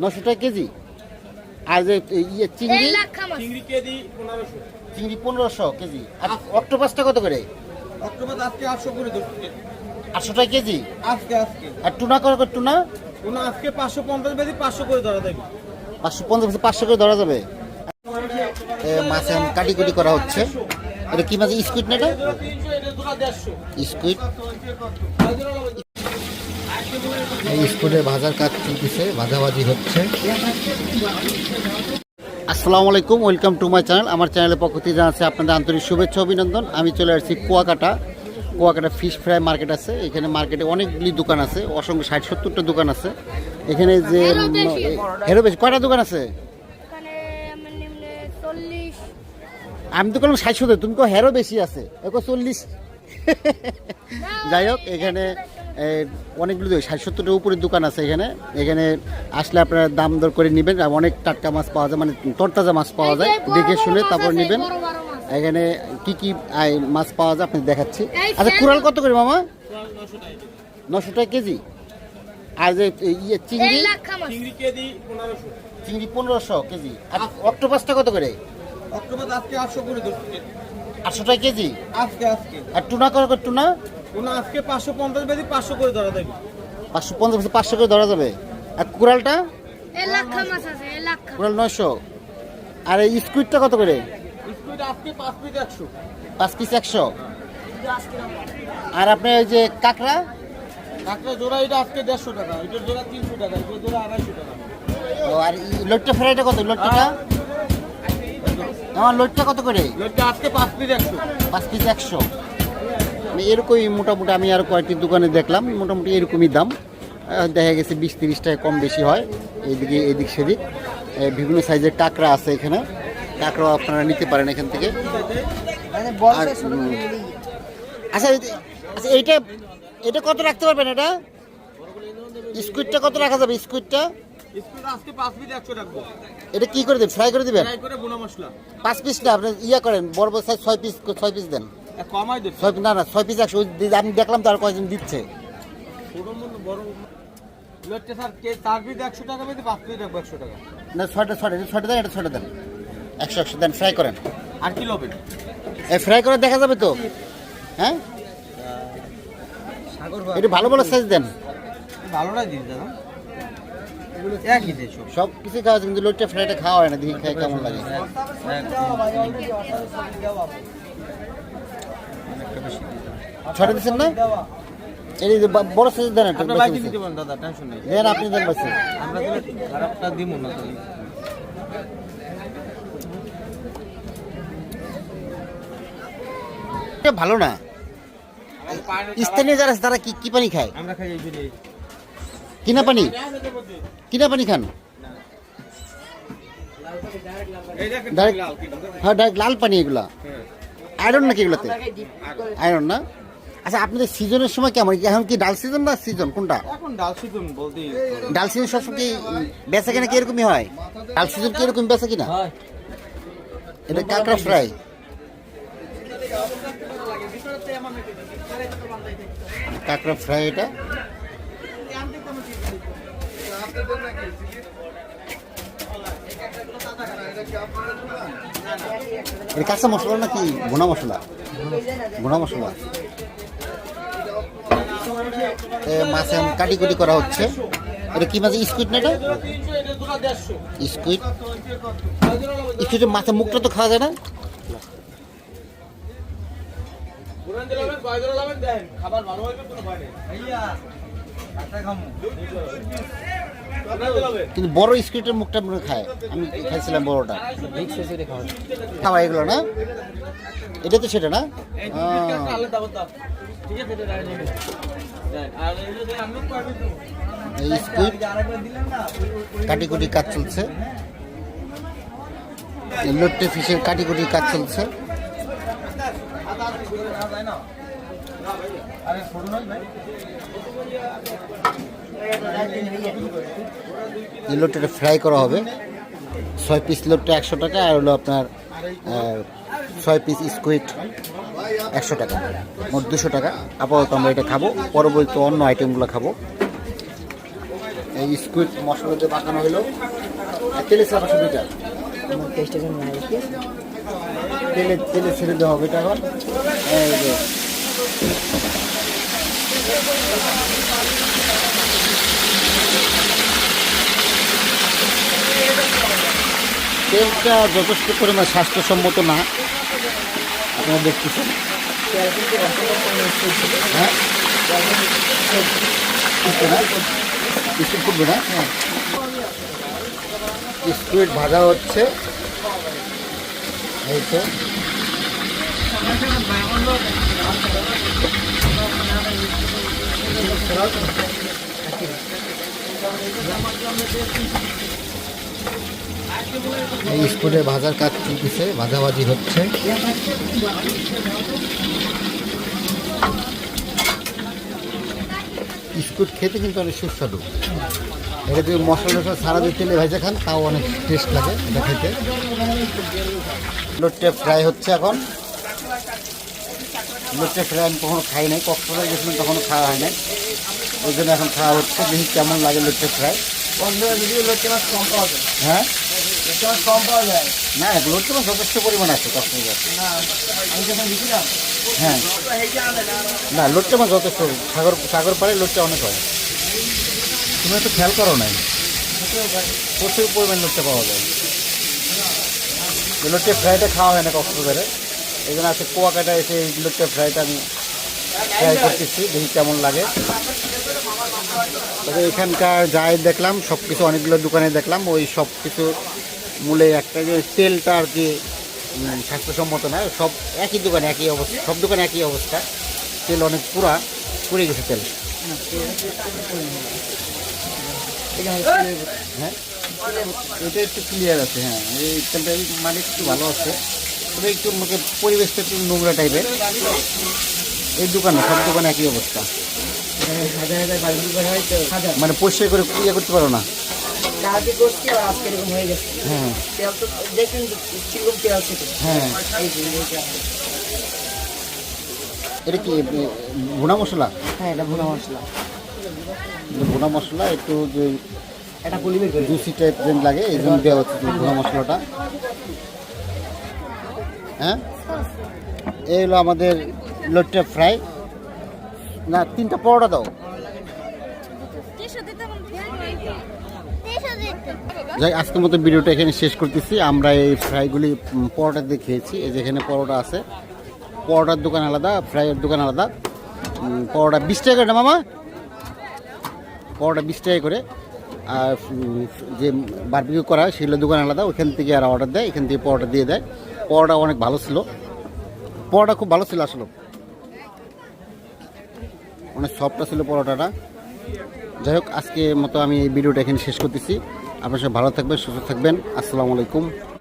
নশো টাকা কেজি। আর যে ইয়ে চিংড়ি চিংড়ি কেজি পনেরোশো। চিংড়ি পনেরোশো কেজি। আর অক্টোপাসটা কত করে? অক্টোবর আজকে আটশো করে ধরছে আটশো টাকা কেজি? আজকে আজকে। আর টুনা কত করে টুনা? কোনো আজকে পাঁচশো পঞ্চাশ বেশি পাঁচশো করে ধরা দেবে পাঁচশো পঞ্চাশ পাঁচশো করে ধরা যাবে। মাছ এখন কাটি কুটি করা হচ্ছে। এটা কি মাছ? স্কুইড না এটা? স্কুইড। এই স্কুলে ভাজার কাজ চলতেছে ভাজাভাজি হচ্ছে। আসসালামু আলাইকুম ওয়েলকাম টু মাই চ্যানেল। আমার চ্যানেলের পক্ষ থেকে জানাচ্ছি আপনাদের আন্তরিক শুভেচ্ছা অভিনন্দন। আমি চলে আসছি Kuakata. Kuakata fish fry market আছে। এখানে মার্কেটে অনেকগুলি দোকান আছে। অসংখ্য ষাট সত্তরটা দোকান আছে। এখানে যে হেরো বেশি। কয়টা দোকান আছে? এখানে আমি তো বললাম ষাট সত্তর। তুমি কো হেরো বেশি আছে? একো চল্লিশ? যাই হোক এখানে অনেকগুলো ষাট সত্তরটার উপরে দোকান আছে এখানে। এখানে আসলে আপনারা দাম দর করে নেবেন আর অনেক টাটকা মাছ পাওয়া যায় মানে তরতাজা মাছ পাওয়া যায় দেখে শুনে তারপর নেবেন। এখানে কি কি মাছ পাওয়া যায় আপনি দেখাচ্ছি। আচ্ছা কুড়াল কত করে মামা? নশো টাকা কেজি। আর যে ইয়ে চিংড়ি? চিংড়ি কেজি পনেরোশো। চিংড়ি পনেরোশো কেজি। আর অক্টোপাসটা কত করে? অক্টোবর আজকে আটশো করে ধরছে আটশো টাকা কেজি? আজকে আজকে। আর টুনা কত করে টুনা? কোনো আজকে পাঁচশো পঞ্চাশ বেশি পাঁচশো করে ধরা দেবে পাঁচশো পঞ্চাশ পাঁচশো করে ধরা যাবে। আর কুড়ালটা? কুড়াল নয়শো। আর এই স্কুইডটা কত করে? স্কুইড আজকে পাঁচ পিস একশো। পাঁচ পিস একশো। আর আপনার ওই যে কাঁকড়া? একটা জোড়া এটা আজকে দেড়শো টাকা এটার জোড়া তিনশো টাকা এটার জোড়া আড়াইশো টাকা। ও আর লোটটা ফ্রাইটা কত? লোটটা? আমার লোটটা কত করে? এটা আজকে পাঁচ পিস একশো। পাঁচ পিস একশো। মানে এরকমই মোটামুটি আমি আর কয়েকটি দোকানে দেখলাম মোটামুটি এরকমই দাম। দেখা গেছে বিশ তিরিশ টাকা কম বেশি হয় এইদিকে এদিক সেদিক। বিভিন্ন সাইজের কাঁকড়া আছে এখানে। কাঁকড়াও আপনারা নিতে পারেন এখান থেকে। আর, আচ্ছা আচ্ছা এইটা এটা কত রাখতে পারবেন এটা? স্কুইডটা কত রাখা যাবে স্কুইডটা? এটা কি করে দেবেন ফ্রাই করে দিবেন? ফ্রাই করে বোনা মশলা। পাঁচ পিস না আপনি ইয়া করেন বড় বড় সাইজ ছয় পিস ছয় পিস দেন। ছয় না না ছয় পিস একশো আমি দেখলাম তো আর কয়েকজন দিচ্ছে। না ছয়টা ছয়টা এটা ছয়টা দেন এটা ছয়টা দেন। একশো একশো দেন ফ্রাই করেন। আর কি লবেন? এই ফ্রাই করে দেখা যাবে তো? হ্যাঁ? সাগর একটু ভালো ভালো সাইজ দেন। ভালোটাই দিন দাদা একই দেশ সব কিছু খাওয়া কিন্তু লোটটা ফ্রাইটা খাওয়া হয় না দেখি খাই কেমন লাগে। ছয়টা দিচ্ছেন না? এই যে বড় সাইজ দেন একটা। দিতে পারেন দাদা টেনশন নেই। দেন আপনি দেন আমরা খারাপটা না তো। ভালো না। স্থানীয় যারা আছে তারা কি কি পানি খায়? আমরা খাই এই কিনা পানি? কিনা পানি খান? লাল হ্যাঁ ডাইরেক্ট লাল পানি এগুলা। আয়রন নাকি এগুলোতে? আয়রন না? আচ্ছা আপনাদের সিজনের সময় কেমন? এখন কি ডাল সিজন না সিজন কোনটা? এখন ডাল সিজন বলতে ডাল সিজন সবসময় কি বেচা কিনা কি এরকমই হয়? ডাল সিজন কি এরকম বেচা কিনা? এটা কাঁকড়া ফ্রাই? কাঁকড়া ফ্রাই এটা? কাঁচা মশলা নাকি ভুনা মশলা? ভুনা মশলা। মাছ এখন কাটি কুটি করা হচ্ছে। এটা কি মাছ স্কুইড না এটা? স্কুইড। স্কুইডের মাছের মুখটা তো খাওয়া যায় না? খাবার ভালো কিন্তু বড় স্কুইডের মুখটা মনে খায়। আমি খাইছিলাম বড়টা। খাওয়া এগুলো না? এটা তো সেটা না? এই আহ, দুটো আলাদা দাও ঠিক আছে এটা রাখেন দেন আর এই যে আমি কয়বে তো এই স্কুইড আরেকবার দিলেন না কাটি কুটি কাজ চলছে লোট্টে ফিশের কাটি কুটি কাজ চলছে। আরে ছোট নয় ভাই। এই লোটটা ফ্রাই করা হবে। ছয় পিস লোটটা একশো টাকা আর হলো আপনার ছয় পিস স্কুইড একশো টাকা। মোট দুশো টাকা। আপাতত আমরা এটা খাব। পরবর্তী অন্য আইটেমগুলো খাব। এই স্কুইড মশলা দিয়ে পাকানো হলো। আর তেলে জন্য নাই কি। তেলে তেলে ছেড়ে দেওয়া হবে এটা এখন। এই যে তেলটা যথেষ্ট পরিমাণ স্বাস্থ্যসম্মত না। আপনারা দেখতেছেন। হ্যাঁ? স্কুইড ভাজা হচ্ছে। এই তো। এই স্কুলে ভাজার কাজ চলতেছে ভাজাভাজি হচ্ছে। স্কুট খেতে কিন্তু অনেক সুস্বাদু। এটা যদি মশলা টশলা সারা দিয়ে তেলে ভেজে খান, তাও অনেক টেস্ট লাগে এটা খেতে। ফ্রাই হচ্ছে এখন। লোটে ফ্রাই আমি কখনো খাই নাই, কক্সবাজার গেছিলাম, তখনও খাওয়া হয় নাই। ওই জন্য এখন খাওয়া হচ্ছে, দেখি কেমন লাগে লোটে ফ্রাই হ্যাঁ? না মাছ যথেষ্ট পরিমাণ আছে হ্যাঁ। না যথেষ্ট। সাগর সাগর পাড়ে অনেক হয়। তুমি খেয়াল করো নাই। প্রচুর পরিমাণ লোটে পাওয়া যায়। এই লোটে ফ্রাইটা খাওয়া হয় না কক্সবাজারে। জন্য আছে কুয়াকাটা এসে এই লোটে ফ্রাইটা আমি ফ্রাই করতেছি, দেখি কেমন লাগে। তবে এখানকার যাই দেখলাম সব কিছু অনেকগুলো দোকানে দেখলাম, ওই সব কিছু মূলে একটা যে তেলটা আর কি স্বাস্থ্যসম্মত না, সব একই দোকানে একই অবস্থা, সব দোকানে একই অবস্থা। তেল অনেক পুরা, পুড়ে গেছে তেল। হ্যাঁ? এটা একটু ক্লিয়ার আছে হ্যাঁ। এই তেলটা মানে একটু ভালো আছে। তবে একটু আমাকে পরিবেশটা একটু নোংরা টাইপের। এই দোকানে সব দোকানে একই অবস্থা। মানে পরিষ্কার করে ইয়ে করতে পারো না? হয়ে। এটা কি ভুনা মশলা? হ্যাঁ এটা ভুনা মশলা। ভুনা মশলা একটু যে জুসি টাইপ যেন লাগে এই জন্য দেওয়া হচ্ছে ভুনা মশলাটা। হ্যাঁ? এই হলো আমাদের লোটটা ফ্রাই। না, তিনটা পরোটা দাও। যাই, আজকের মতো ভিডিওটা এখানে শেষ করতেছি। আমরা এই ফ্রাইগুলি পরোটা দিয়ে খেয়েছি। এই যেখানে পরোটা আছে। পরোটার দোকান আলাদা, ফ্রাইয়ের দোকান আলাদা। পরোটা বিশ টাকা করে মামা? পরোটা বিশ টাকা করে। আর যে বারবিকিউ করা সেগুলো দোকান আলাদা। ওখান থেকে আর অর্ডার দেয়, এখান থেকে পরোটা দিয়ে দেয়। পরোটা অনেক ভালো ছিল। পরোটা খুব ভালো ছিল আসলে। অনেক সফটটা ছিল পরোটাটা যাই হোক আজকে মতো আমি এই ভিডিওটা এখানে শেষ করতেছি। আপনার সব ভালো থাকবেন, সুস্থ থাকবেন। আসসালামু আলাইকুম।